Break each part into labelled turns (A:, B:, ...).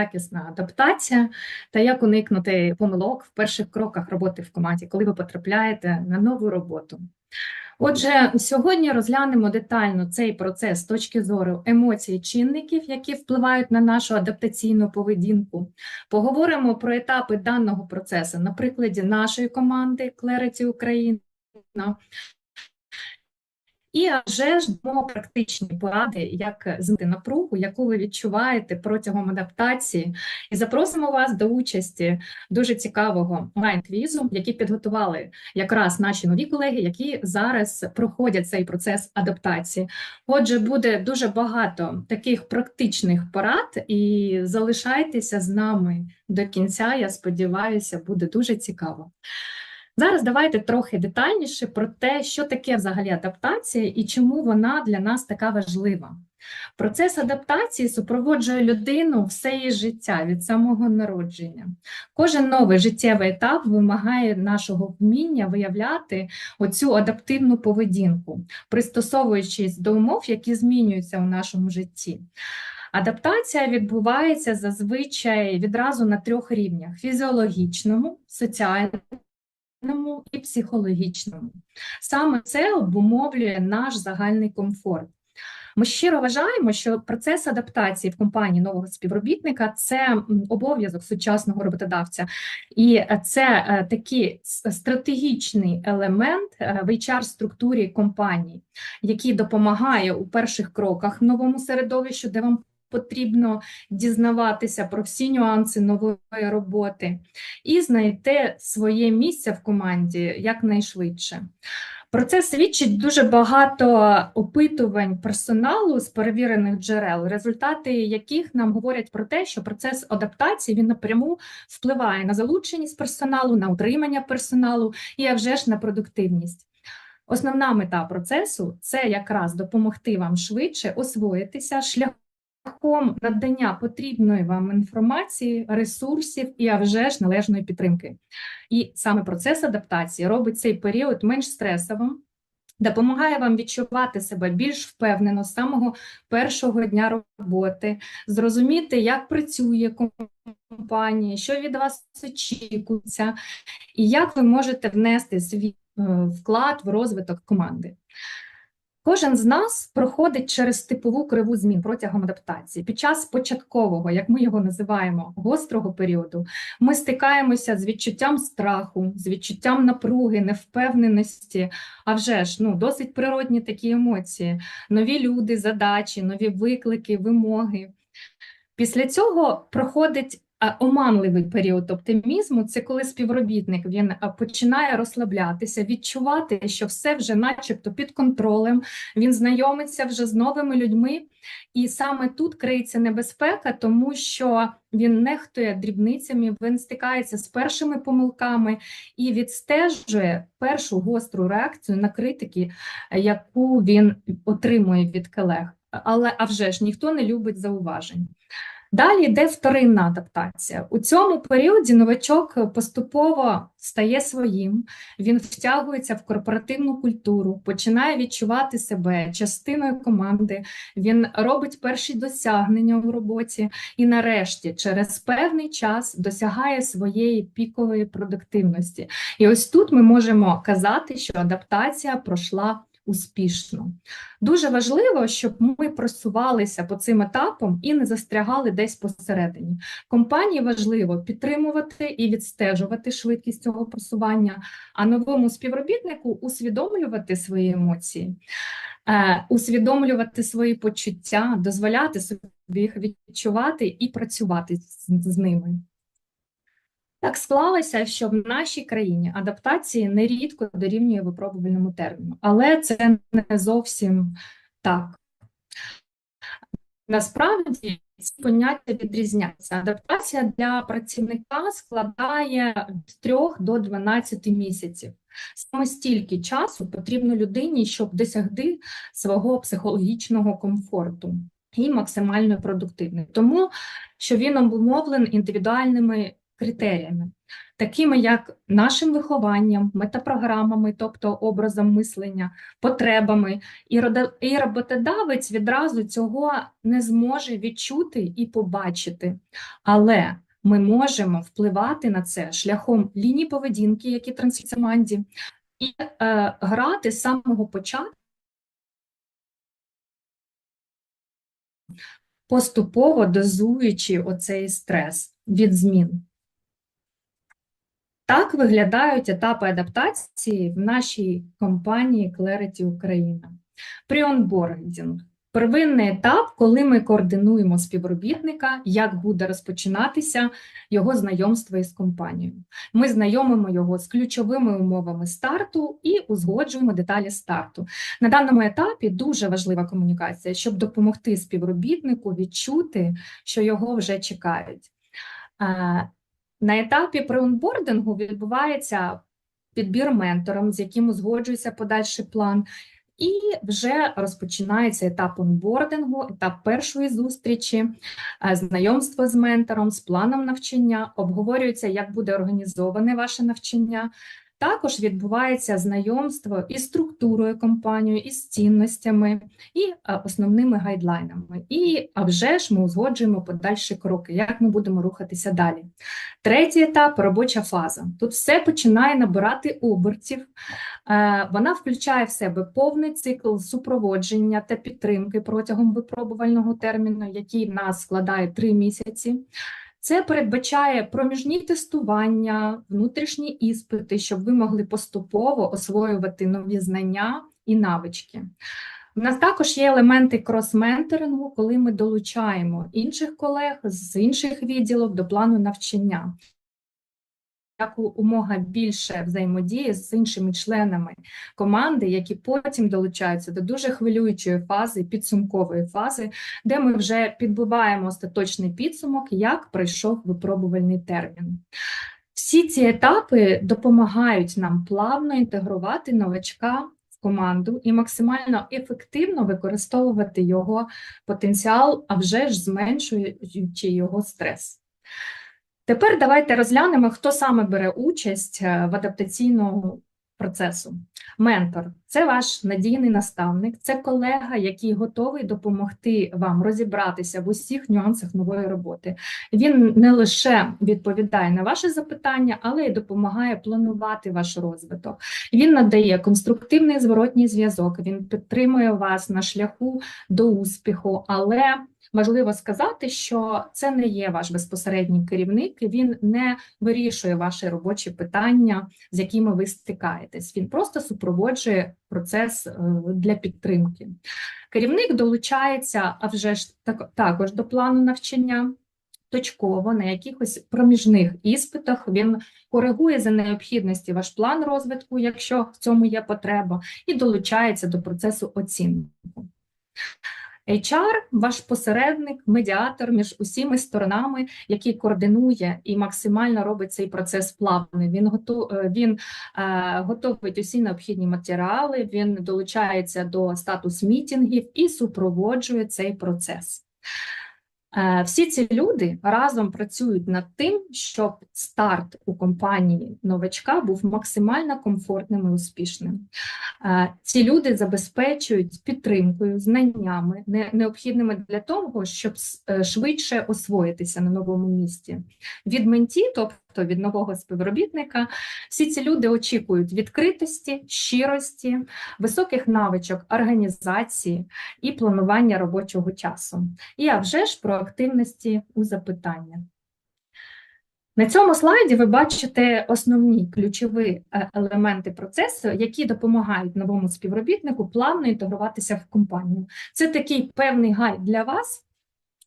A: якісна адаптація та як уникнути помилок в перших кроках роботи в команді, коли ви потрапляєте на нову роботу. Отже, сьогодні розглянемо детально цей процес з точки зору емоцій чинників, які впливають на нашу адаптаційну поведінку. Поговоримо про етапи даного процесу на прикладі нашої команди Clarity Україна. І вже ж дамо практичні поради, як змити напругу, яку ви відчуваєте протягом адаптації, і запросимо вас до участі дуже цікавого онлайн-квізу, який підготували якраз наші нові колеги, які зараз проходять цей процес адаптації. Отже, буде дуже багато таких практичних порад, і залишайтеся з нами до кінця. Я сподіваюся, буде дуже цікаво. Зараз давайте трохи детальніше про те, що таке взагалі адаптація і чому вона для нас така важлива. Процес адаптації супроводжує людину все її життя від самого народження. Кожен новий життєвий етап вимагає нашого вміння виявляти оцю адаптивну поведінку, пристосовуючись до умов, які змінюються у нашому житті. Адаптація відбувається зазвичай відразу на трьох рівнях: фізіологічному, соціальному і психологічному. Саме це обумовлює наш загальний комфорт. Ми щиро вважаємо, що процес адаптації в компанії нового співробітника це обов'язок сучасного роботодавця, і це е, такий стратегічний елемент е, в HR-структурі компанії, який допомагає у перших кроках в новому середовищу, де вам потрібно дізнаватися про всі нюанси нової роботи і знайти своє місце в команді якнайшвидше. Про це свідчить дуже багато опитувань персоналу з перевірених джерел, результати яких нам говорять про те, що процес адаптації він напряму впливає на залученість персоналу, на утримання персоналу і а вже ж на продуктивність. Основна мета процесу це якраз допомогти вам швидше освоїтися шляхом шляхом надання потрібної вам інформації, ресурсів і а вже ж належної підтримки. І саме процес адаптації робить цей період менш стресовим, допомагає вам відчувати себе більш впевнено з самого першого дня роботи, зрозуміти, як працює компанія, що від вас очікується, і як ви можете внести свій е, вклад в розвиток команди. Кожен з нас проходить через типову криву змін протягом адаптації. Під час початкового, як ми його називаємо, гострого періоду, ми стикаємося з відчуттям страху, з відчуттям напруги, невпевненості, а вже ж ну, досить природні такі емоції, нові люди, задачі, нові виклики, вимоги. Після цього проходить оманливий період оптимізму це коли співробітник він починає розслаблятися, відчувати, що все вже, начебто, під контролем, він знайомиться вже з новими людьми, і саме тут криється небезпека, тому що він нехтує дрібницями, він стикається з першими помилками і відстежує першу гостру реакцію на критики, яку він отримує від колег. Але а вже ж ніхто не любить зауважень. Далі йде вторинна адаптація. У цьому періоді новачок поступово стає своїм, він втягується в корпоративну культуру, починає відчувати себе частиною команди, він робить перші досягнення у роботі і, нарешті, через певний час досягає своєї пікової продуктивності. І ось тут ми можемо казати, що адаптація пройшла успішно. Дуже важливо, щоб ми просувалися по цим етапам і не застрягали десь посередині. Компанії важливо підтримувати і відстежувати швидкість цього просування, а новому співробітнику усвідомлювати свої емоції, е, усвідомлювати свої почуття, дозволяти собі їх відчувати і працювати з ними. Так склалося, що в нашій країні адаптації нерідко дорівнює випробувальному терміну, але це не зовсім так. Насправді ці поняття відрізняються. Адаптація для працівника складає від 3 до 12 місяців. Саме стільки часу потрібно людині, щоб досягти свого психологічного комфорту і максимально продуктивний. Тому що він обумовлений індивідуальними критеріями, такими як нашим вихованням, метапрограмами, тобто образом мислення, потребами, і роботодавець відразу цього не зможе відчути і побачити. Але ми можемо впливати на це шляхом ліній поведінки, які транслюються в команді, і е, грати з самого початку. Поступово дозуючи оцей стрес від змін. Так виглядають етапи адаптації в нашій компанії Clarity Україна. Pre-onboarding – первинний етап, коли ми координуємо співробітника, як буде розпочинатися його знайомство із компанією. Ми знайомимо його з ключовими умовами старту і узгоджуємо деталі старту. На даному етапі дуже важлива комунікація, щоб допомогти співробітнику відчути, що його вже чекають. На етапі преонбордингу відбувається підбір ментором, з яким узгоджується подальший план, і вже розпочинається етап онбордингу, етап першої зустрічі, е, знайомство з ментором, з планом навчання, обговорюється, як буде організоване ваше навчання. Також відбувається знайомство із структурою компанії, із цінностями і е, основними гайдлайнами. І а вже ж ми узгоджуємо подальші кроки, як ми будемо рухатися далі. Третій етап робоча фаза. Тут все починає набирати обертів. Е, Вона включає в себе повний цикл супроводження та підтримки протягом випробувального терміну, який в нас складає три місяці. Це передбачає проміжні тестування, внутрішні іспити, щоб ви могли поступово освоювати нові знання і навички. У нас також є елементи крос-менторингу, коли ми долучаємо інших колег з інших відділів до плану навчання. Якомога більше взаємодії з іншими членами команди, які потім долучаються до дуже хвилюючої фази, підсумкової фази, де ми вже підбиваємо остаточний підсумок, як пройшов випробувальний термін. Всі ці етапи допомагають нам плавно інтегрувати новачка в команду і максимально ефективно використовувати його потенціал, а вже ж зменшуючи його стрес. Тепер давайте розглянемо, хто саме бере участь е, в адаптаційному процесу. Ментор це ваш надійний наставник, це колега, який готовий допомогти вам розібратися в усіх нюансах нової роботи. Він не лише відповідає на ваші запитання, але й допомагає планувати ваш розвиток. Він надає конструктивний зворотній зв'язок, він підтримує вас на шляху до успіху, але Важливо сказати, що це не є ваш безпосередній керівник, він не вирішує ваші робочі питання, з якими ви стикаєтесь. Він просто супроводжує процес е, для підтримки. Керівник долучається, а вже ж так, також до плану навчання. Точково на якихось проміжних іспитах він коригує за необхідності ваш план розвитку, якщо в цьому є потреба, і долучається до процесу оцінки. HR – ваш посередник, медіатор між усіми сторонами, який координує і максимально робить цей процес плавним. Він готу, е, він е, готовить усі необхідні матеріали, він долучається до статус мітінгів і супроводжує цей процес. Е, всі ці люди разом працюють над тим, щоб старт у компанії новачка був максимально комфортним і успішним. Е, ці люди забезпечують підтримкою, знаннями, необхідними для того, щоб е, швидше освоїтися на новому місці. Від менті, тобто тобто від нового співробітника. Всі ці люди очікують відкритості, щирості, високих навичок організації і планування робочого часу. І а вже ж про активності у запитання. На цьому слайді ви бачите основні ключові е, елементи процесу, які допомагають новому співробітнику плавно інтегруватися в компанію. Це такий певний гайд для вас,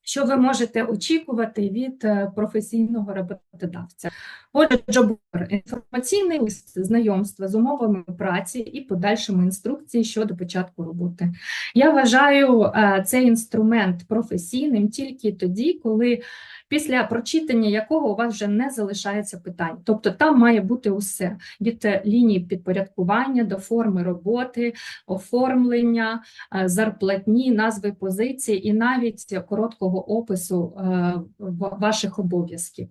A: що ви можете очікувати від е, професійного роботодавця? Отже, джобор – інформаційний лист знайомства з умовами праці і подальшими інструкції щодо початку роботи. Я вважаю е, цей інструмент професійним тільки тоді, коли після прочитання якого у вас вже не залишається питань. Тобто там має бути усе від е, лінії підпорядкування до форми роботи, оформлення, е, зарплатні, назви позиції і навіть короткого опису е, ваших обов'язків.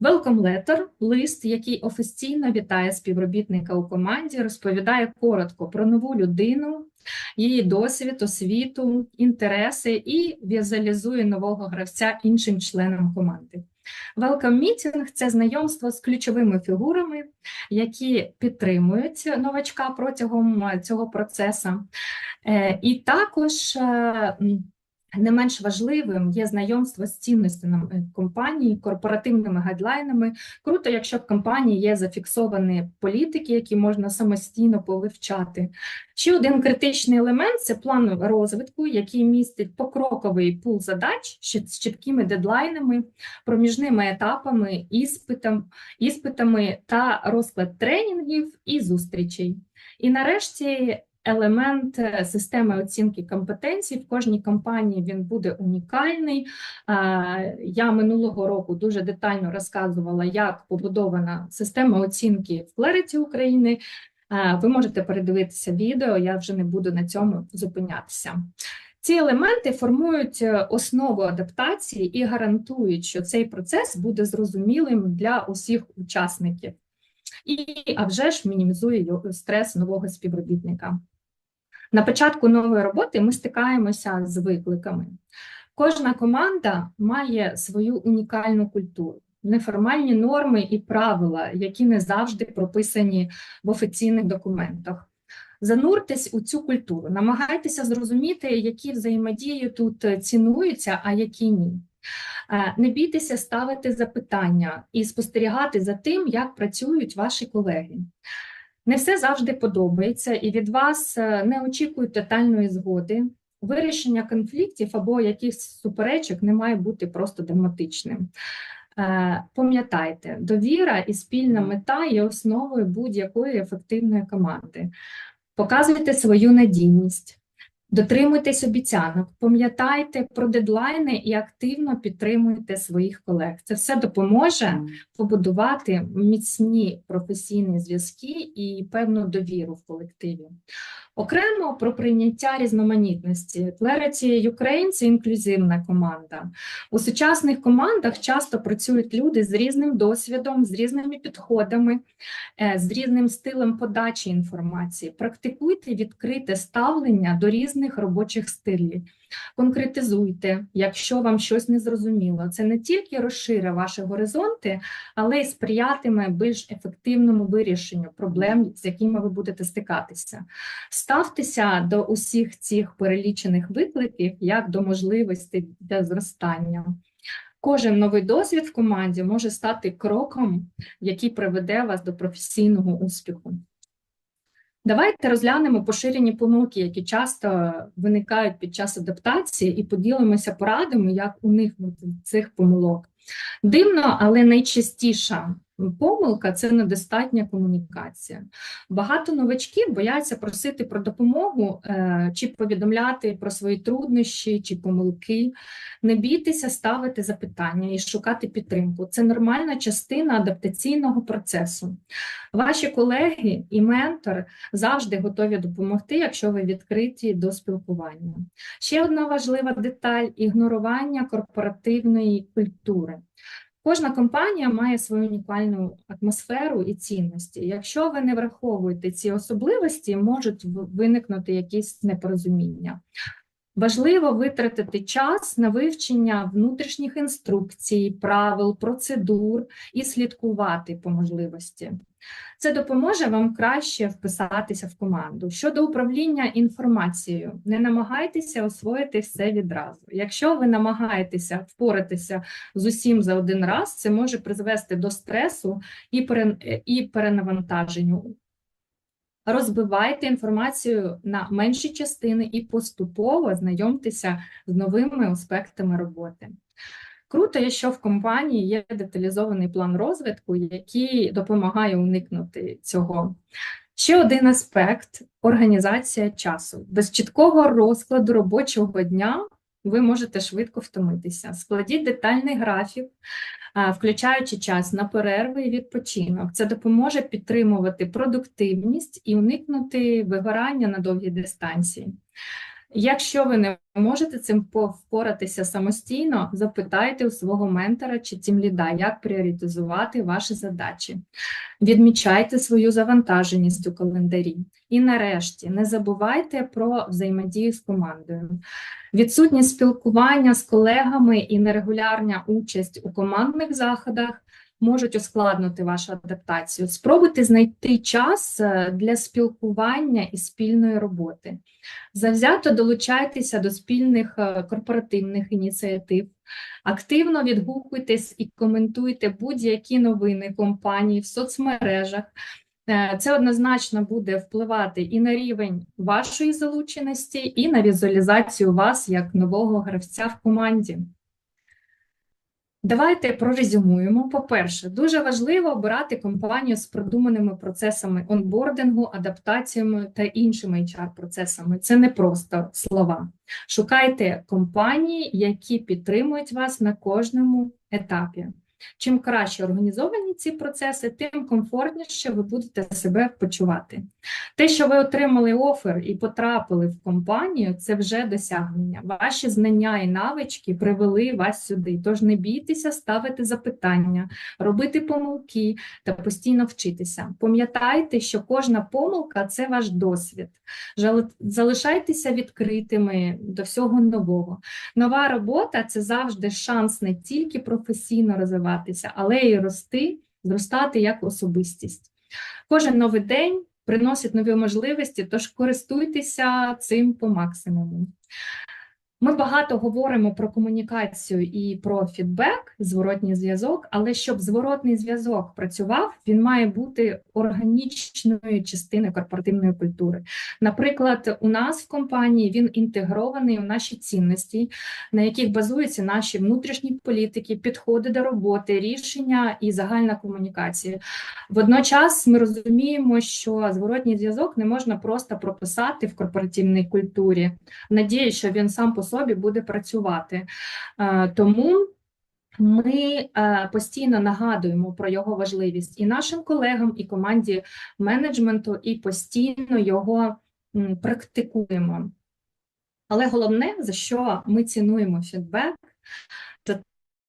A: Welcome letter – лист, який офіційно вітає співробітника у команді, розповідає коротко про нову людину, її досвід, освіту, інтереси і візуалізує нового гравця іншим членам команди. Welcome Meeting – це знайомство з ключовими фігурами, які підтримують новачка протягом цього процесу. Е, і також е, не менш важливим є знайомство з цінностями е, компанії, корпоративними гайдлайнами. Круто, якщо в компанії є зафіксовані політики, які можна самостійно повивчати. Ще один критичний елемент це план розвитку, який містить покроковий пул задач з чіткими дедлайнами, проміжними етапами, іспитом, іспитами та розклад тренінгів і зустрічей. І нарешті елемент е, системи оцінки компетенцій. В кожній компанії він буде унікальний. Я минулого року дуже детально розказувала, як побудована система оцінки в Clarity України. Ви можете передивитися відео, я вже не буду на цьому зупинятися. Ці елементи формують е, основу адаптації і гарантують, що цей процес буде зрозумілим для усіх учасників, і а вже ж мінімізує стрес нового співробітника. На початку нової роботи ми стикаємося з викликами. Кожна команда має свою унікальну культуру, неформальні норми і правила, які не завжди прописані в офіційних документах. Зануртесь у цю культуру, намагайтеся зрозуміти, які взаємодії тут цінуються, а які ні. Е, не бійтеся ставити запитання і спостерігати за тим, як працюють ваші колеги. Не все завжди подобається, і від вас е, не очікують тотальної згоди. Вирішення конфліктів або якихось суперечок не має бути просто драматичним. Е, пам'ятайте, довіра і спільна мета є основою будь-якої ефективної команди. Показуйте свою надійність, Дотримуйтесь обіцянок, пам'ятайте про дедлайни і активно підтримуйте своїх колег. Це все допоможе побудувати міцні професійні зв'язки і певну довіру в колективі. Окремо про прийняття різноманітності. Clarity Ukraine – це інклюзивна команда. У сучасних командах часто працюють люди з різним досвідом, з різними підходами, е, з різним стилем подачі інформації. Практикуйте відкрите ставлення до різних робочих стилів. Конкретизуйте, якщо вам щось не зрозуміло. Це не тільки розширить ваші горизонти, але й сприятиме більш ефективному вирішенню проблем, з якими ви будете стикатися. Ставтеся до усіх цих перелічених викликів як до можливості для зростання. Кожен новий досвід в команді може стати кроком, який приведе вас до професійного успіху. Давайте розглянемо поширені помилки, які часто виникають під час адаптації, і поділимося порадами, як уникнути цих помилок. Дивно, але найчастіша помилка це недостатня комунікація. Багато новачків бояться просити про допомогу е, чи повідомляти про свої труднощі чи помилки. Не бійтеся ставити запитання і шукати підтримку. Це нормальна частина адаптаційного процесу. Ваші колеги і ментор завжди готові допомогти, якщо ви відкриті до спілкування. Ще одна важлива деталь ігнорування корпоративної культури. Кожна компанія має свою унікальну атмосферу і цінності. Якщо ви не враховуєте ці особливості, можуть виникнути якісь непорозуміння. Важливо витратити час на вивчення внутрішніх інструкцій, правил, процедур і слідкувати по можливості. Це допоможе вам краще вписатися в команду. Щодо управління інформацією, не намагайтеся освоїти все відразу. Якщо ви намагаєтеся впоратися з усім за один раз, це може призвести до стресу і перенавантаженню. Розбивайте інформацію на менші частини і поступово знайомтеся з новими аспектами роботи. Круто, що в компанії є деталізований план розвитку, який допомагає уникнути цього. Ще один аспект організація часу. Без чіткого розкладу робочого дня ви можете швидко втомитися. Складіть детальний графік, включаючи час на перерви і відпочинок. Це допоможе підтримувати продуктивність і уникнути вигорання на довгій дистанції. Якщо ви не можете цим по- впоратися самостійно, запитайте у свого ментора чи тімліда, як пріоритизувати ваші задачі. Відмічайте свою завантаженість у календарі. І нарешті не забувайте про взаємодію з командою. Відсутність спілкування з колегами і нерегулярна участь у командних заходах можуть ускладнити вашу адаптацію. Спробуйте знайти час е, для спілкування і спільної роботи. Завзято долучайтеся до спільних е, корпоративних ініціатив, активно відгукуйтесь і коментуйте будь-які новини компанії в соцмережах. Е, Це однозначно буде впливати і на рівень вашої залученості, і на візуалізацію вас як нового гравця в команді. Давайте прорезюмуємо. По-перше, дуже важливо обирати компанію з продуманими процесами онбордингу, адаптаціями та іншими HR-процесами. Це не просто слова. Шукайте компанії, які підтримують вас на кожному етапі. Чим краще організовані ці процеси, тим комфортніше ви будете себе почувати. Те, що ви отримали офер і потрапили в компанію, це вже досягнення. Ваші знання і навички привели вас сюди. Тож не бійтеся ставити запитання, робити помилки та постійно вчитися. Пам'ятайте, що кожна помилка це ваш досвід. Залишайтеся відкритими до всього нового. Нова робота це завжди шанс не тільки професійно розвиватися, але й рости, зростати як особистість. Кожен новий день приносить нові можливості, тож користуйтеся цим по максимуму. Ми багато говоримо про комунікацію і про фідбек, зворотній зв'язок, але щоб зворотний зв'язок працював, він має бути органічною частиною корпоративної культури. Наприклад, у нас в компанії він інтегрований у наші цінності, на яких базуються наші внутрішні політики, підходи до роботи, рішення і загальна комунікація. Водночас ми розуміємо, що зворотній зв'язок не можна просто прописати в корпоративній культурі. Надію, що він сам по собі буде працювати. Е, Тому ми е, постійно нагадуємо про його важливість і нашим колегам, і команді менеджменту, і постійно його практикуємо. Але головне, за що ми цінуємо фідбек, то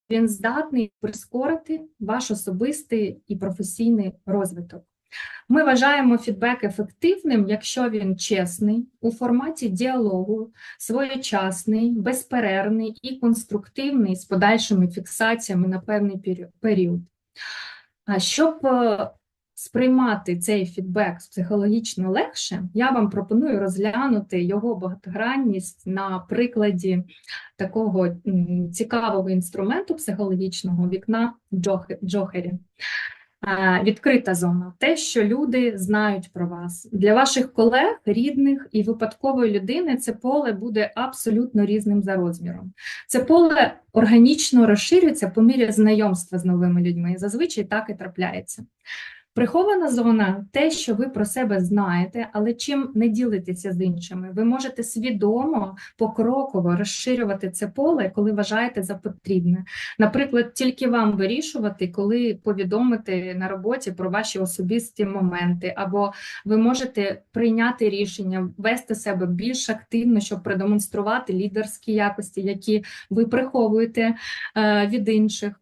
A: він здатний прискорити ваш особистий і професійний розвиток. Ми вважаємо фідбек ефективним, якщо він чесний, у форматі діалогу, своєчасний, безперервний і конструктивний з подальшими фіксаціями на певний період. А щоб е, сприймати цей фідбек психологічно легше, я вам пропоную розглянути його багатогранність на прикладі такого цікавого інструменту психологічного вікна Джохе- Джохері. Е, Відкрита зона те, що люди знають про вас. Для ваших колег, рідних і випадкової людини це поле буде абсолютно різним за розміром. Це поле органічно розширюється по мірі знайомства з новими людьми. Зазвичай так і трапляється. Прихована зона те, що ви про себе знаєте, але чим не ділитеся з іншими. Ви можете свідомо, покроково розширювати це поле, коли вважаєте за потрібне. Наприклад, тільки вам вирішувати, коли повідомити на роботі про ваші особисті моменти, або ви можете прийняти рішення, вести себе більш активно, щоб продемонструвати лідерські якості, які ви приховуєте е, від інших.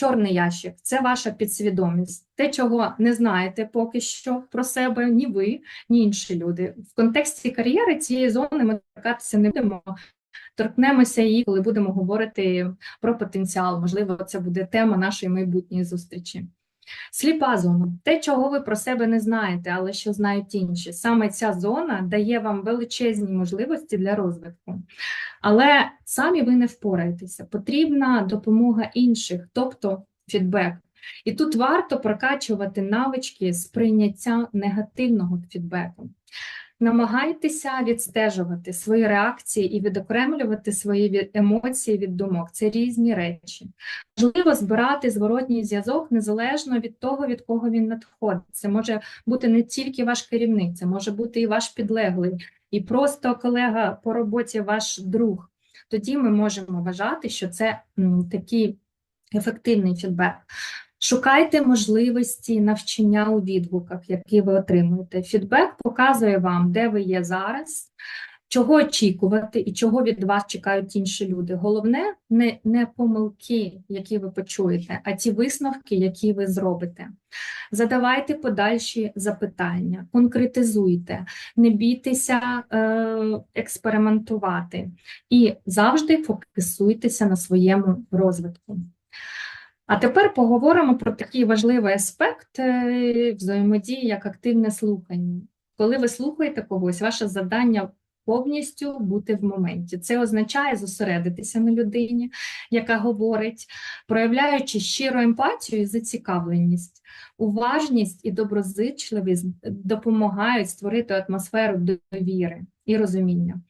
A: Чорний ящик це ваша підсвідомість, те, чого не знаєте поки що про себе, ні ви, ні інші люди. В контексті кар'єри цієї зони ми торкатися не будемо. Торкнемося її, коли будемо говорити про потенціал. Можливо, це буде тема нашої майбутньої зустрічі. Сліпа зона те, чого ви про себе не знаєте, але що знають інші. Саме ця зона дає вам величезні можливості для розвитку. Але самі ви не впораєтеся. Потрібна допомога інших, тобто фідбек. І тут варто прокачувати навички сприйняття негативного фідбеку. Намагайтеся відстежувати свої реакції і відокремлювати свої емоції від думок. Це різні речі. Важливо збирати зворотній зв'язок незалежно від того, від кого він надходить. Це може бути не тільки ваш керівник, це може бути і ваш підлеглий, і просто колега по роботі, ваш друг. Тоді ми можемо вважати, що це такий ефективний фідбек. Шукайте можливості навчання у відгуках, які ви отримуєте. Фідбек показує вам, де ви є зараз, чого очікувати і чого від вас чекають інші люди. Головне не, не помилки, які ви почуєте, а ті висновки, які ви зробите. Задавайте подальші запитання, конкретизуйте, не бійтеся е, експериментувати і завжди фокусуйтеся на своєму розвитку. А тепер поговоримо про такий важливий аспект е, взаємодії, як активне слухання. Коли ви слухаєте когось, ваше завдання повністю бути в моменті. Це означає зосередитися на людині, яка говорить, проявляючи щиру емпатію і зацікавленість, уважність і доброзичливість допомагають створити атмосферу довіри і розуміння.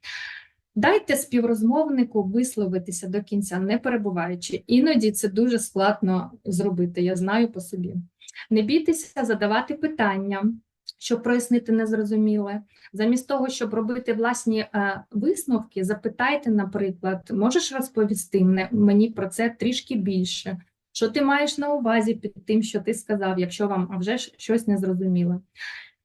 A: Дайте співрозмовнику висловитися до кінця, не перебуваючи. Іноді це дуже складно зробити, я знаю по собі. Не бійтеся задавати питання, щоб прояснити незрозуміле. Замість того, щоб робити власні е, висновки, запитайте, наприклад, можеш розповісти мені про це трішки більше. Що ти маєш на увазі під тим, що ти сказав, якщо вам вже щось не зрозуміло?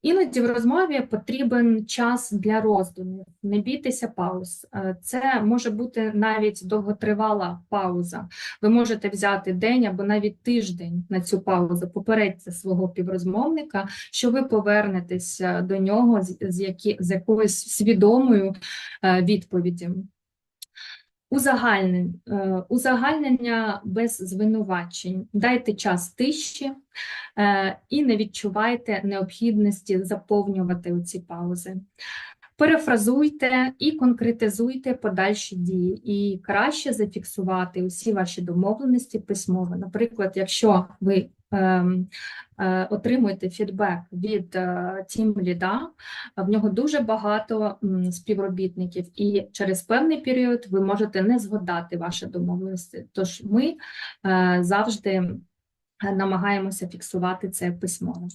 A: Іноді в розмові потрібен час для роздумів, не бійтеся пауз. Е, це може бути навіть довготривала пауза. Ви можете взяти день або навіть тиждень на цю паузу, попередьте свого піврозмовника, що ви повернетеся до нього з, які, з якоюсь свідомою е, відповіддю. Узагальнення, е, узагальнення без звинувачень. Дайте час тиші е, і не відчувайте необхідності заповнювати ці паузи. Перефразуйте і конкретизуйте подальші дії, і краще зафіксувати усі ваші домовленості письмово. Наприклад, якщо ви отримуєте фідбек від е, тім ліда, в нього дуже багато співробітників, і через певний період ви можете не згадати ваші домовленості. Тож ми е, завжди намагаємося фіксувати це письмово.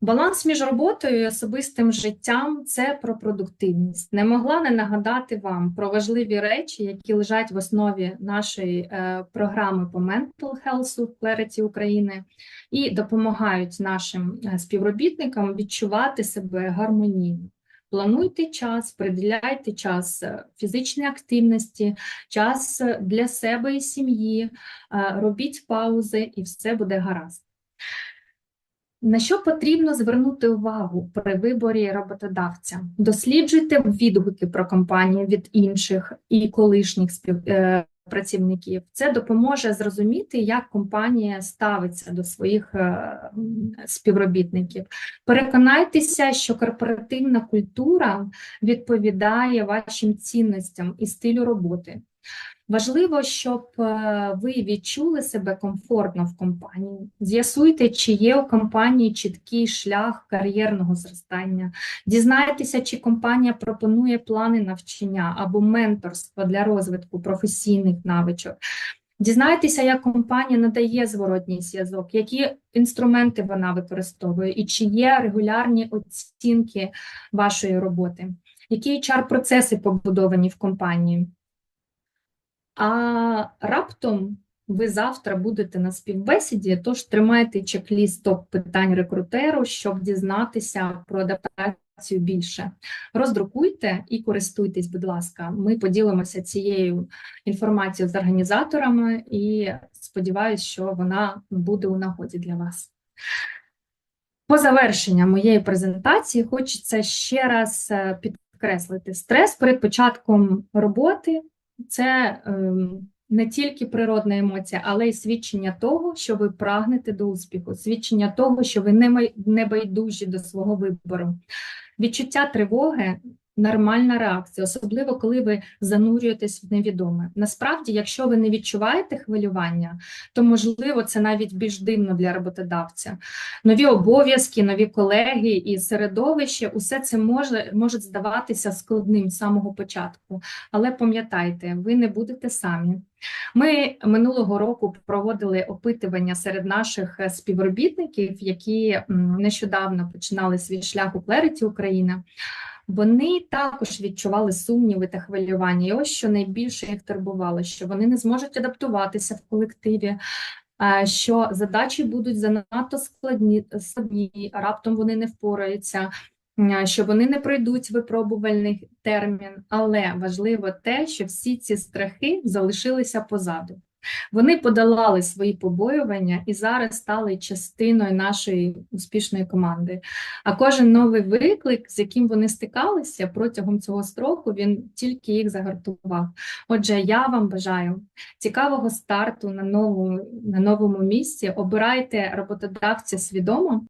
A: Баланс між роботою і особистим життям це про продуктивність. Не могла не нагадати вам про важливі речі, які лежать в основі нашої е, програми по Mental Health в Clarity України і допомагають нашим е, співробітникам відчувати себе гармонійно. Плануйте час, приділяйте час е, фізичній активності, час для себе і сім'ї, робіть паузи, і все буде гаразд. На що потрібно звернути увагу при виборі роботодавця? Досліджуйте відгуки про компанію від інших і колишніх співпрацівників. Е, Це допоможе зрозуміти, як компанія ставиться до своїх е, співробітників. Переконайтеся, що корпоративна культура відповідає вашим цінностям і стилю роботи. Важливо, щоб е, ви відчули себе комфортно в компанії. З'ясуйте, чи є у компанії чіткий шлях кар'єрного зростання. Дізнайтеся, чи компанія пропонує плани навчання або менторство для розвитку професійних навичок. Дізнайтеся, як компанія надає зворотній зв'язок, які інструменти вона використовує, і чи є регулярні оцінки вашої роботи, які hr процеси побудовані в компанії. А раптом ви завтра будете на співбесіді, тож тримайте чек-ліст топ питань рекрутеру, щоб дізнатися про адаптацію більше. Роздрукуйте і користуйтесь, будь ласка. Ми поділимося цією інформацією з організаторами і сподіваюся, що вона буде у нагоді для вас. По завершенню моєї презентації хочеться ще раз е, підкреслити стрес перед початком роботи це ем, не тільки природна емоція, але й свідчення того, що ви прагнете до успіху, свідчення того, що ви не байдужі до свого вибору. Відчуття тривоги нормальна реакція, особливо коли ви занурюєтесь в невідоме. Насправді, якщо ви не відчуваєте хвилювання, то можливо це навіть більш дивно для роботодавця. Нові обов'язки, нові колеги і середовище усе це може може здаватися складним з самого початку. Але пам'ятайте, ви не будете самі. Ми минулого року проводили опитування серед наших співробітників, які нещодавно починали свій шлях у Clarity Україна вони також відчували сумніви та хвилювання. І ось що найбільше їх турбувало, що вони не зможуть адаптуватися в колективі. Що задачі будуть занадто складні, складні, раптом вони не впораються. що вони не пройдуть випробувальний термін, але важливо те, що всі ці страхи залишилися позаду. Вони подолали свої побоювання і зараз стали частиною нашої успішної команди. А кожен новий виклик, з яким вони стикалися протягом цього строку, він тільки їх загартував. Отже, я вам бажаю цікавого старту на новому, на новому місці. Обирайте роботодавця свідомо,